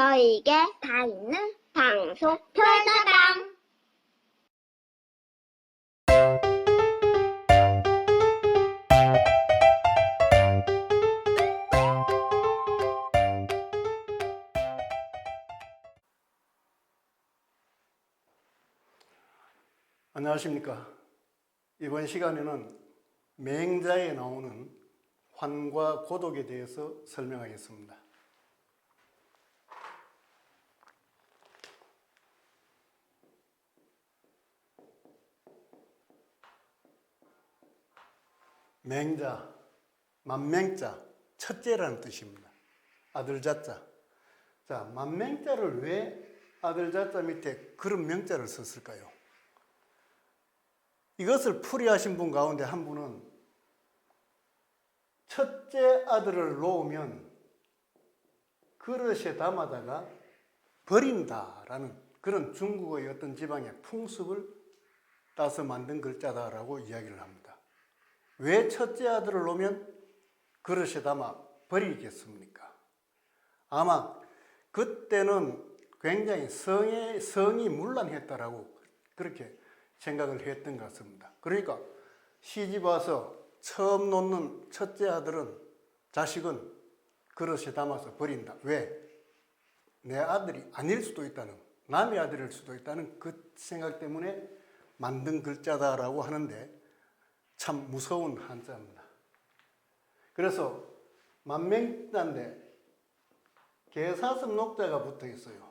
저에게 다 있는 방송 별다방. 안녕하십니까. 이번 시간에는 맹자에 나오는 환과 고독에 대해서 설명하겠습니다. 맹자, 만맹자, 첫째라는 뜻입니다. 아들 자자. 자, 만맹자를 왜 아들 자자 밑에 그런 명자를 썼을까요? 이것을 풀이하신 분 가운데 한 분은 첫째 아들을 놓으면 그릇에 담아다가 버린다라는 그런 중국의 어떤 지방의 풍습을 따서 만든 글자다라고 이야기를 합니다. 왜 첫째 아들을 놓으면 그릇에 담아 버리겠습니까? 아마 그때는 굉장히 성의, 성이 문란했다라고 그렇게 생각을 했던 것 같습니다. 그러니까 시집 와서 처음 놓는 첫째 아들은 자식은 그릇에 담아서 버린다. 왜? 내 아들이 아닐 수도 있다는 남의 아들일 수도 있다는 그 생각 때문에 만든 글자다라고 하는데 참 무서운 한자입니다. 그래서 만명자인데 개사슴 녹자가 붙어 있어요.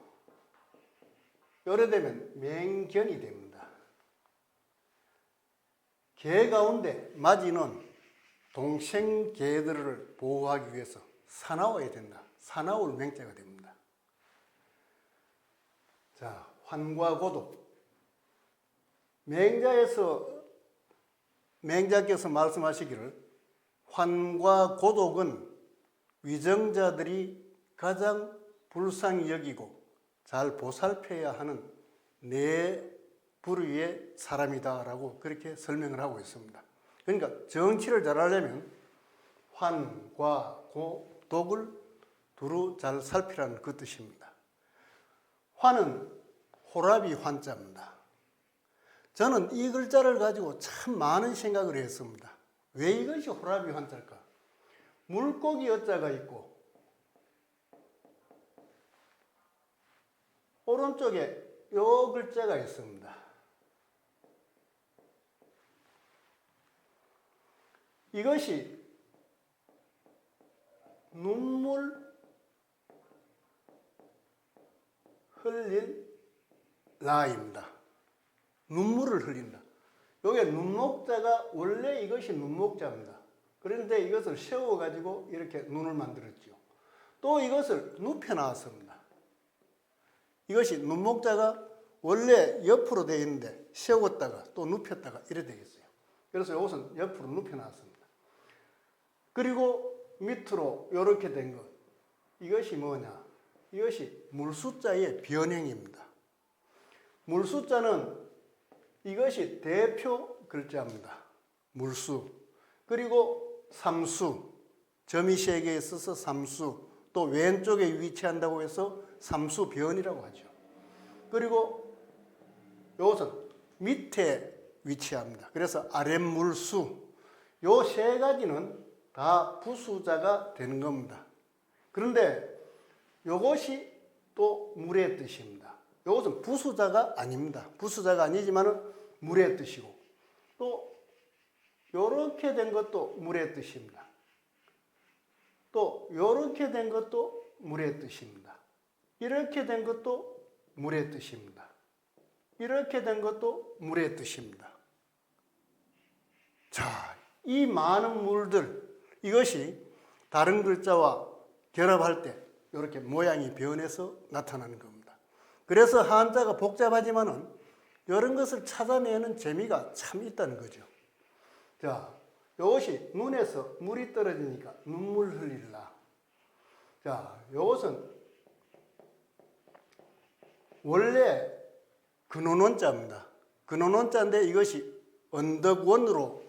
요래되면 맹견이 됩니다. 개 가운데 맞이는 동생 개들을 보호하기 위해서 사나워야 된다. 사나울 맹자가 됩니다. 자, 환과 고독. 맹자에서 맹자께서 말씀하시기를 환과 고독은 위정자들이 가장 불쌍히 여기고 잘 보살펴야 하는 내 부류의 사람이다라고 그렇게 설명을 하고 있습니다. 그러니까 정치를 잘하려면 환과 고 독을 두루 잘 살피라는 그 뜻입니다. 환은 호라비 환자입니다. 저는 이 글자를 가지고 참 많은 생각을 했습니다. 왜 이것이 호라비 환자일까? 물고기 여자가 있고 오른쪽에 요 글자가 있습니다. 이것이 눈물 흘릴 라입니다. 눈물을 흘린다. 요게 눈목자가 원래 이것이 눈목자입니다. 그런데 이것을 세워가지고 이렇게 눈을 만들었죠. 또 이것을 눕혀 놨습니다. 이것이 눈목자가 원래 옆으로 되어 있는데 세웠다가 또 눕혔다가 이래 되겠어요. 그래서 이것은 옆으로 눕혀 놨습니다. 그리고 밑으로 이렇게 된 것. 이것이 뭐냐? 이것이 물숫자의 변형입니다. 물숫자는 이것이 대표 글자입니다. 물수. 그리고 삼수. 점이 세개 있어서 삼수. 또 왼쪽에 위치한다고 해서 삼수 변이라고 하죠. 그리고 이것은 밑에 위치합니다. 그래서 아랫물수. 요 세 가지는 다 부수자가 되는 겁니다. 그런데 요것이 또 물의 뜻입니다. 요것은 부수자가 아닙니다. 부수자가 아니지만은 물의 뜻이고 또 요렇게 된 것도 물의 뜻입니다. 또 요렇게 된 것도 물의 뜻입니다. 이렇게 된 것도 물의 뜻입니다. 이렇게 된 것도 물의 뜻입니다. 자, 이 많은 물들 이것이 다른 글자와 결합할 때 이렇게 모양이 변해서 나타나는 겁니다. 그래서 한자가 복잡하지만은 이런 것을 찾아내는 재미가 참 있다는 거죠. 자, 이것이 눈에서 물이 떨어지니까 눈물 흘릴라. 자, 이것은 원래 근원원자입니다. 근원원자인데 이것이 언덕원으로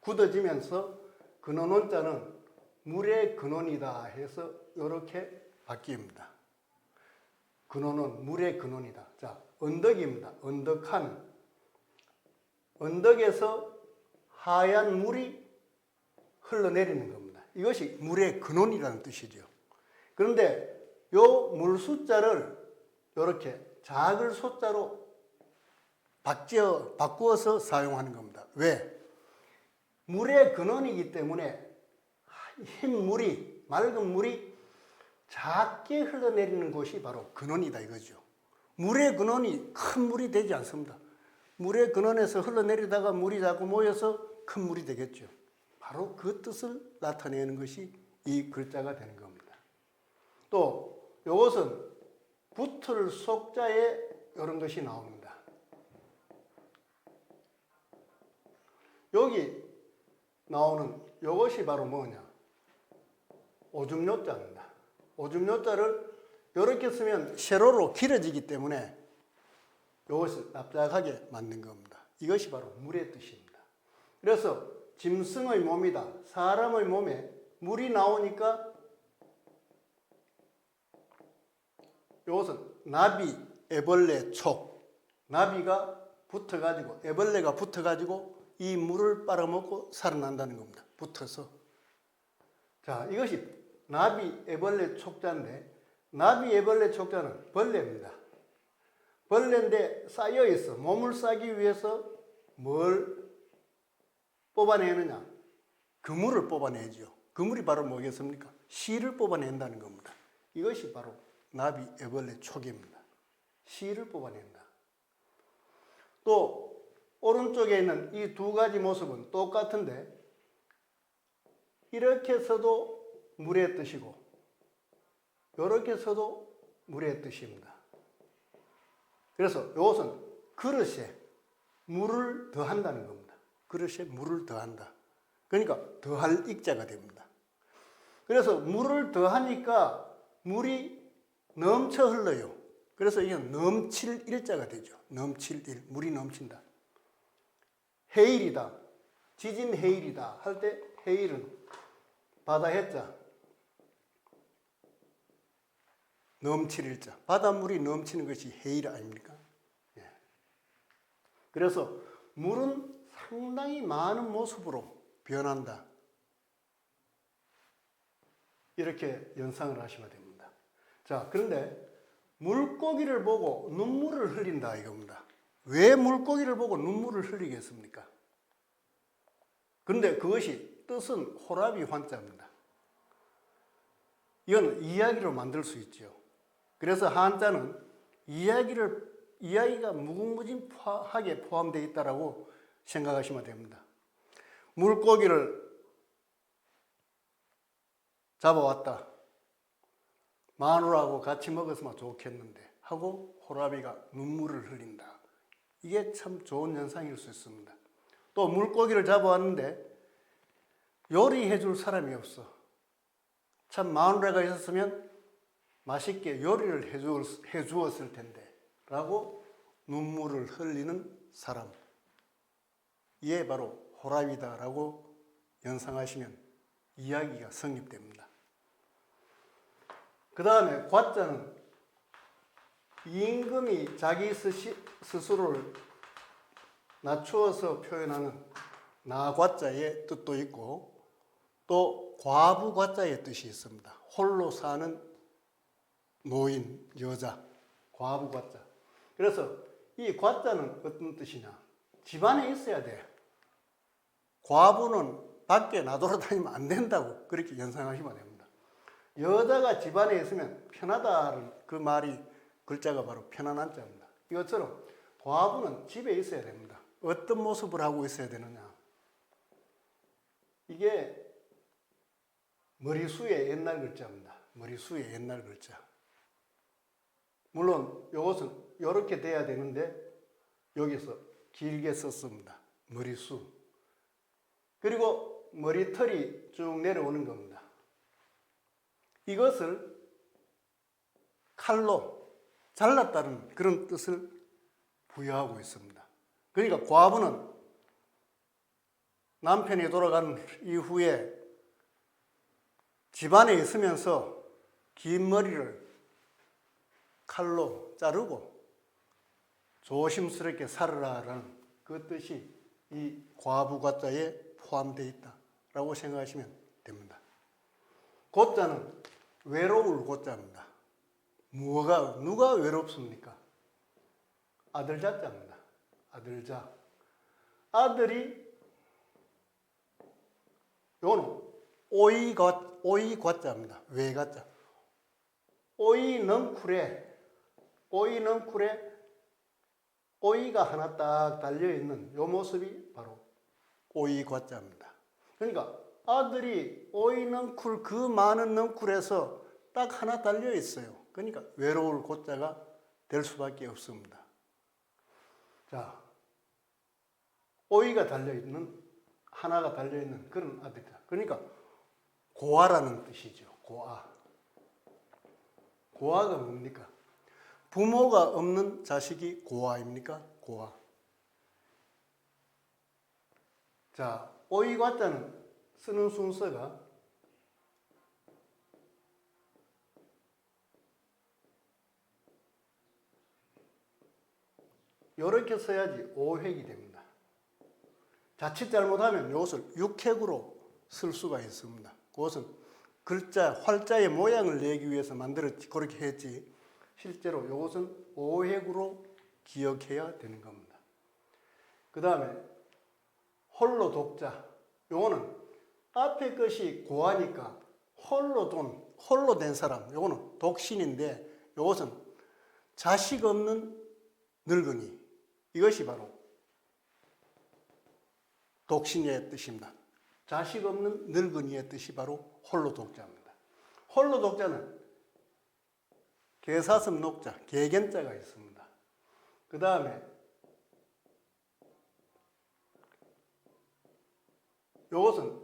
굳어지면서 근원원자는 물의 근원이다 해서 이렇게 바뀝니다. 근원은 물의 근원이다. 자, 언덕입니다. 언덕한 언덕에서 하얀 물이 흘러내리는 겁니다. 이것이 물의 근원이라는 뜻이죠. 그런데 요 물 숫자를 이렇게 작을 숫자로 바뀌어, 바꾸어서 사용하는 겁니다. 왜? 물의 근원이기 때문에 흰 물이, 맑은 물이 작게 흘러내리는 곳이 바로 근원이다 이거죠. 물의 근원이 큰 물이 되지 않습니다. 물의 근원에서 흘러내리다가 물이 자꾸 모여서 큰 물이 되겠죠. 바로 그 뜻을 나타내는 것이 이 글자가 되는 겁니다. 또 이것은 붙을 속자에 이런 것이 나옵니다. 여기 나오는 이것이 바로 뭐냐? 오줌 요자입니다. 오줌 요자를 이렇게 쓰면 세로로 길어지기 때문에 이것을 납작하게 만든 겁니다. 이것이 바로 물의 뜻입니다. 그래서 짐승의 몸이다. 사람의 몸에 물이 나오니까 이것은 나비, 애벌레, 촉. 나비가 붙어가지고 애벌레가 붙어가지고 이 물을 빨아먹고 살아난다는 겁니다. 붙어서. 자, 이것이 나비, 애벌레, 촉자인데 나비, 애벌레, 촉자는 벌레입니다. 벌레인데 쌓여 있어. 몸을 싸기 위해서 뭘 뽑아내느냐? 그물을 뽑아내죠. 그물이 바로 뭐겠습니까? 씨를 뽑아낸다는 겁니다. 이것이 바로 나비, 애벌레, 촉입니다. 씨를 뽑아낸다. 또 오른쪽에 있는 이 두 가지 모습은 똑같은데 이렇게 써도 물의 뜻이고 이렇게 써도 물의 뜻입니다. 그래서 이것은 그릇에 물을 더한다는 겁니다. 그릇에 물을 더한다. 그러니까 더할 익자가 됩니다. 그래서 물을 더하니까 물이 넘쳐 흘러요. 그래서 이건 넘칠 일자가 되죠. 넘칠 일, 물이 넘친다. 해일이다. 지진 해일이다. 할 때 해일은 바다 해자. 넘칠 일자. 바닷물이 넘치는 것이 해일 아닙니까? 예. 그래서 물은 상당히 많은 모습으로 변한다. 이렇게 연상을 하시면 됩니다. 자, 그런데 물고기를 보고 눈물을 흘린다 이겁니다. 왜 물고기를 보고 눈물을 흘리겠습니까? 그런데 그것이 뜻은 호라비 환자입니다. 이건 이야기로 만들 수 있죠. 그래서 한자는 이야기를 이야기가 무궁무진하게 포함되어 있다라고 생각하시면 됩니다. 물고기를 잡아왔다. 마누라하고 같이 먹었으면 좋겠는데 하고 호라비가 눈물을 흘린다. 이게 참 좋은 현상일 수 있습니다. 또 물고기를 잡아왔는데 요리해 줄 사람이 없어. 참 마누라가 있었으면 맛있게 요리를 해 주었을 텐데 라고 눈물을 흘리는 사람. 이게 바로 호라비다라고 연상하시면 이야기가 성립됩니다. 그 다음에 과자는 임금이 자기 스스로를 낮추어서 표현하는 나과자의 뜻도 있고 또 과부 과자의 뜻이 있습니다. 홀로 사는 노인, 여자, 과부 과자. 그래서 이 과자는 어떤 뜻이냐? 집안에 있어야 돼. 과부는 밖에 나돌아다니면 안 된다고 그렇게 연상하시면 됩니다. 여자가 집안에 있으면 편하다는 그 말이 글자가 바로 편안한 자입니다. 이것처럼 과부는 집에 있어야 됩니다. 어떤 모습을 하고 있어야 되느냐? 이게 머리수의 옛날 글자입니다. 머리수의 옛날 글자. 물론 이것은 이렇게 돼야 되는데 여기서 길게 썼습니다. 머리수. 그리고 머리털이 쭉 내려오는 겁니다. 이것을 칼로 잘랐다는 그런 뜻을 부여하고 있습니다. 그러니까 과부는 남편이 돌아간 이후에 집안에 있으면서 긴 머리를 칼로 자르고 조심스럽게 살아라라는 그 뜻이 이 과부과자에 포함되어 있다라고 생각하시면 됩니다. 고자는 외로울 고자입니다. 뭐가 누가 외롭습니까? 아들 자자입니다. 아들 자. 아들이 요는 오이과자입니다. 외가자. 오이 넝쿨에 오이 넝쿨에 오이가 하나 딱 달려 있는 요 모습이 바로 오이과자입니다. 그러니까 아들이 오이 넝쿨 그 많은 넝쿨에서 딱 하나 달려 있어요. 그러니까 외로울 고자가 될 수밖에 없습니다. 자, 오이가 달려 있는 하나가 달려 있는 그런 아들이다. 그러니까 고아라는 뜻이죠. 고아. 고아가 뭡니까? 부모가 없는 자식이 고아입니까? 고아. 자, 오이과자는 쓰는 순서가 이렇게 써야지 오획이 됩니다. 자칫 잘못하면 이것을 육획으로 쓸 수가 있습니다. 그것은 글자, 활자의 모양을 내기 위해서 만들었지, 그렇게 했지. 실제로 이것은 오획으로 기억해야 되는 겁니다. 그 다음에 홀로 독자. 요거는 앞에 것이 고하니까 홀로 돈, 홀로 된 사람. 요거는 독신인데 요것은 자식 없는 늙은이. 이것이 바로 독신의 뜻입니다. 자식 없는 늙은이의 뜻이 바로 홀로 독자입니다. 홀로 독자는 개사슴 녹자, 개견자가 있습니다. 그 다음에 이것은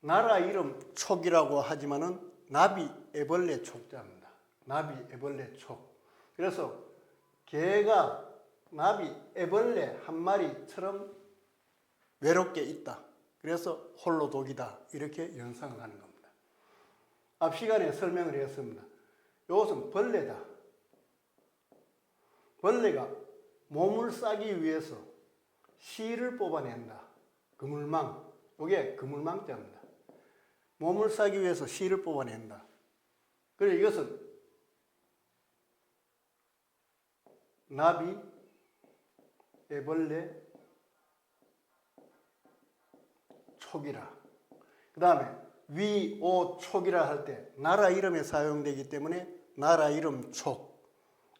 나라 이름 촉이라고 하지만은 나비 애벌레 촉자입니다. 나비 애벌레 촉. 그래서 개가 나비 애벌레 한 마리처럼 외롭게 있다. 그래서 홀로 독이다. 이렇게 연상을 하는 겁니다. 앞 시간에 설명을 했습니다. 이것은 벌레다. 벌레가 몸을 싸기 위해서 씨를 뽑아낸다. 그물망. 이게 그물망자입니다. 몸을 싸기 위해서 씨를 뽑아낸다. 그래 이것은 나비, 애벌레, 촉이라. 그 다음에 위, 오, 촉이라 할 때 나라 이름에 사용되기 때문에 나라 이름 촉.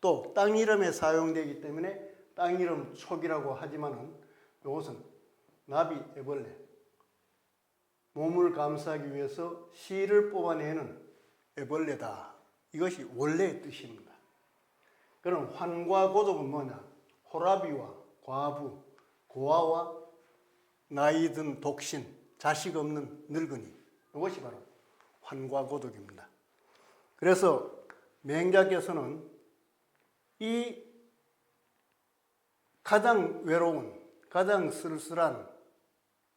또 땅 이름에 사용되기 때문에 땅 이름 촉이라고 하지만은 이것은 나비, 애벌레. 몸을 감싸기 위해서 씨를 뽑아내는 애벌레다. 이것이 원래의 뜻입니다. 그럼 환과 고독은 뭐냐? 호라비와 과부, 고아와 나이 든 독신, 자식 없는 늙은이. 이것이 바로 환과 고독입니다. 그래서 맹자께서는 이 가장 외로운, 가장 쓸쓸한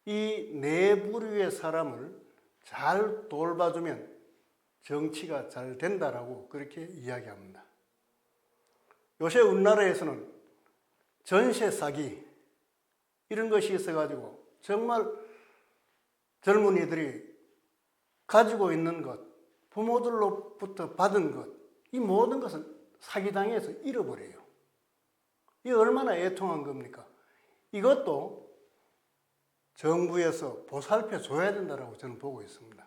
이 네 부류의 사람을 잘 돌봐주면 정치가 잘 된다라고 그렇게 이야기합니다. 요새 우리나라에서는 전세 사기 이런 것이 있어가지고 정말 젊은이들이 가지고 있는 것, 부모들로부터 받은 것, 이 모든 것을 사기당해서 잃어버려요. 이 얼마나 애통한 겁니까? 이것도 정부에서 보살펴 줘야 된다고 저는 보고 있습니다.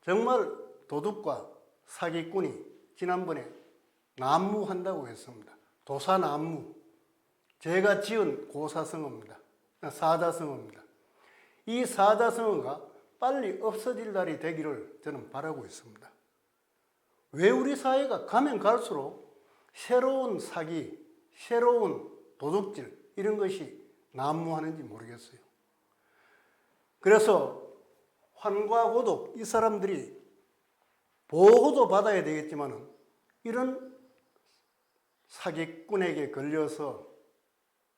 정말 도둑과 사기꾼이 지난번에 난무한다고 했습니다. 도사 난무. 제가 지은 고사성어입니다. 사자성어입니다. 이 사자성어가 빨리 없어질 날이 되기를 저는 바라고 있습니다. 왜 우리 사회가 가면 갈수록 새로운 사기, 새로운 도둑질 이런 것이 난무하는지 모르겠어요. 그래서 환과 고독 이 사람들이 보호도 받아야 되겠지만은 이런 사기꾼에게 걸려서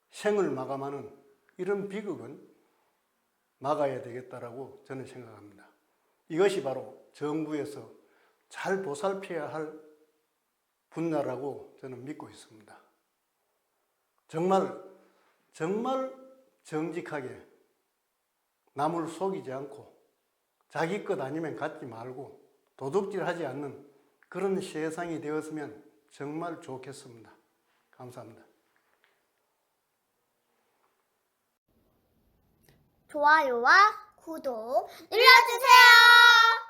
생을 마감하는 이런 비극은 막아야 되겠다라고 저는 생각합니다. 이것이 바로 정부에서 잘 보살펴야 할 분야라고 저는 믿고 있습니다. 정말 정말 정직하게 남을 속이지 않고 자기 것 아니면 갖지 말고 도둑질 하지 않는 그런 세상이 되었으면 정말 좋겠습니다. 감사합니다. 좋아요와 구독 눌러주세요.